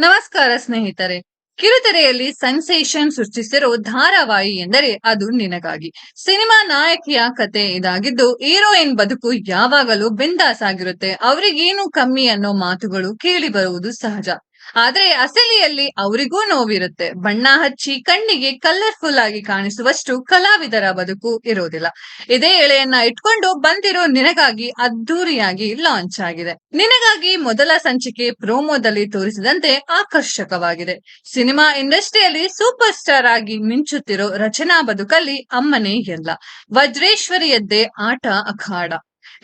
ನಮಸ್ಕಾರ ಸ್ನೇಹಿತರೆ. ಕಿರುತೆರೆಯಲ್ಲಿ ಸೆನ್ಸೇಷನ್ ಸೃಷ್ಟಿಸಿರೋ ಧಾರಾವಾಹಿ ಎಂದರೆ ಅದು ನಿನಗಾಗಿ. ಸಿನಿಮಾ ನಾಯಕಿಯ ಕತೆ ಇದಾಗಿದ್ದು, ಹೀರೋಯಿನ್ ಬದುಕು ಯಾವಾಗಲೂ ಬಿಂದಾಸ್ ಆಗಿರುತ್ತೆ. ಅವರಿಗೇನು ಕಮ್ಮಿ ಅನ್ನೋ ಮಾತುಗಳು ಕೇಳಿ ಬರುವುದು ಸಹಜ. ಆದ್ರೆ ಅಸಲಿಯಲ್ಲಿ ಅವರಿಗೂ ನೋವಿರುತ್ತೆ. ಬಣ್ಣ ಹಚ್ಚಿ ಕಣ್ಣಿಗೆ ಕಲರ್ಫುಲ್ ಆಗಿ ಕಾಣಿಸುವಷ್ಟು ಕಲಾವಿದರ ಬದುಕು ಇರೋದಿಲ್ಲ ಇದೇ ಎಳೆಯನ್ನ ಇಟ್ಕೊಂಡು ಬಂದಿರೋ ನಿನಗಾಗಿ ಅದ್ದೂರಿಯಾಗಿ ಲಾಂಚ್ ಆಗಿದೆ. ನಿನಗಾಗಿ ಮೊದಲ ಸಂಚಿಕೆ ಪ್ರೋಮೋದಲ್ಲಿ ತೋರಿಸಿದಂತೆ ಆಕರ್ಷಕವಾಗಿದೆ. ಸಿನಿಮಾ ಇಂಡಸ್ಟ್ರಿಯಲ್ಲಿ ಸೂಪರ್ ಸ್ಟಾರ್ ಆಗಿ ಮಿಂಚುತ್ತಿರೋ ರಚನಾ ಬದುಕಲ್ಲಿ ಅಮ್ಮನೇ ಎಲ್ಲ. ವಜ್ರೇಶ್ವರಿಯದ್ದೇ ಆಟ ಅಖಾಡ.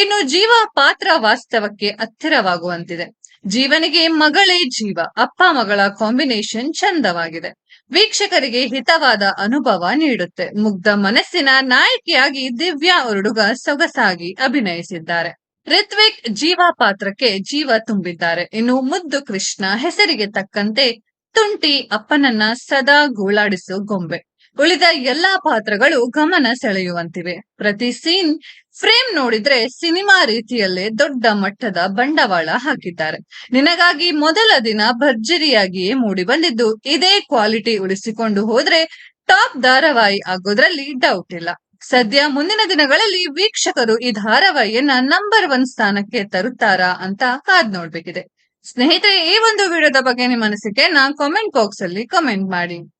ಇನ್ನು ಜೀವ ಪಾತ್ರ ವಾಸ್ತವಕ್ಕೆ ಹತ್ತಿರವಾಗುವಂತಿದೆ. ಜೀವನಿಗೆ ಮಗಳೇ ಜೀವ, ಅಪ್ಪ ಮಗಳ ಕಾಂಬಿನೇಷನ್ ಚಂದವಾಗಿದೆ. ವೀಕ್ಷಕರಿಗೆ ಹಿತವಾದ ಅನುಭವ ನೀಡುತ್ತೆ. ಮುಗ್ಧ ಮನಸ್ಸಿನ ನಾಯಕಿಯಾಗಿ ದಿವ್ಯಾ ಉರುಡುಗ ಸೊಗಸಾಗಿ ಅಭಿನಯಿಸಿದ್ದಾರೆ. ರಿತ್ವಿಕ್ ಜೀವ ಪಾತ್ರಕ್ಕೆ ಜೀವ ತುಂಬಿದ್ದಾರೆ. ಇನ್ನು ಮುದ್ದು ಕೃಷ್ಣ ಹೆಸರಿಗೆ ತಕ್ಕಂತೆ ತುಂಟಿ ಅಪ್ಪನನ್ನ ಸದಾ ಗೋಳಾಡಿಸೋ ಗೊಂಬೆ. ಉಳಿದ ಎಲ್ಲಾ ಪಾತ್ರಗಳು ಗಮನ ಸೆಳೆಯುವಂತಿವೆ. ಪ್ರತಿ ಸೀನ್ ಫ್ರೇಮ್ ನೋಡಿದ್ರೆ ಸಿನಿಮಾ ರೀತಿಯಲ್ಲೇ ದೊಡ್ಡ ಮಟ್ಟದ ಬಂಡವಾಳ ಹಾಕಿದ್ದಾರೆ. ನಿನಗಾಗಿ ಮೊದಲ ದಿನ ಭರ್ಜರಿಯಾಗಿಯೇ ಮೂಡಿ ಬಂದಿದ್ದು ಇದೇ ಕ್ವಾಲಿಟಿ ಉಳಿಸಿಕೊಂಡು ಹೋದ್ರೆ ಟಾಪ್ ಧಾರಾವಾಹಿ ಆಗೋದ್ರಲ್ಲಿ ಡೌಟ್ ಇಲ್ಲ. ಸದ್ಯ ಮುಂದಿನ ದಿನಗಳಲ್ಲಿ ವೀಕ್ಷಕರು ಈ ಧಾರಾವಾಹಿಯನ್ನ ನಂಬರ್ ಒನ್ ಸ್ಥಾನಕ್ಕೆ ತರುತ್ತಾರಾ ಅಂತ ಕಾದ್ ನೋಡ್ಬೇಕಿದೆ. ಸ್ನೇಹಿತರೆ, ಈ ಒಂದು ವಿಡಿಯೋದ ಬಗ್ಗೆ ನಿಮ್ಮ ಅನಿಸಿಕೆಯನ್ನ ಕಾಮೆಂಟ್ ಬಾಕ್ಸ್ ಅಲ್ಲಿ ಕಮೆಂಟ್ ಮಾಡಿ.